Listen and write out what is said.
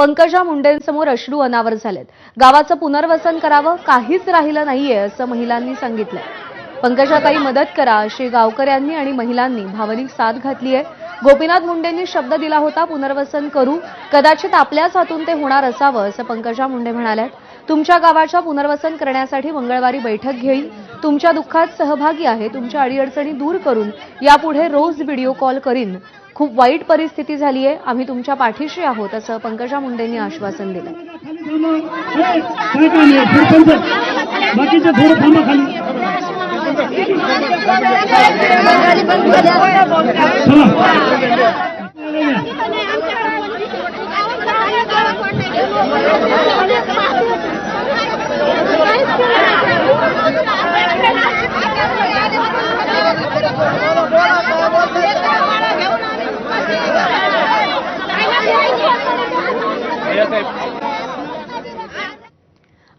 पंकजा मुंडेंसमोर अश्रू अनावर झालेत. गावाचं पुनर्वसन करावं काहीच राहिलं नाहीये असं महिलांनी सांगितलंय. पंकजाताई मदत करा अशी गावकऱ्यांनी आणि महिलांनी भावनिक साथ घातली आहे. गोपीनाथ मुंडेंनी शब्द दिला होता पुनर्वसन करू. कदाचित आपल्याच हातून ते होणार असावं असं पंकजा मुंडे म्हणाल्यात. तुमच्या गावाच्या पुनर्वसन करण्यासाठी मंगळवारी बैठक घेईल. तुमच्या दुःखात सहभागी आहे तुमच्या अडीअडचणी दूर करून यापुढे रोज व्हिडिओ कॉल करीन. खूप वाईट परिस्थिती झाली आहे आम्ही तुमच्या पाठीशी आहोत असं पंकजा मुंडेंनी आश्वासन दिलं. खाली સાહેબ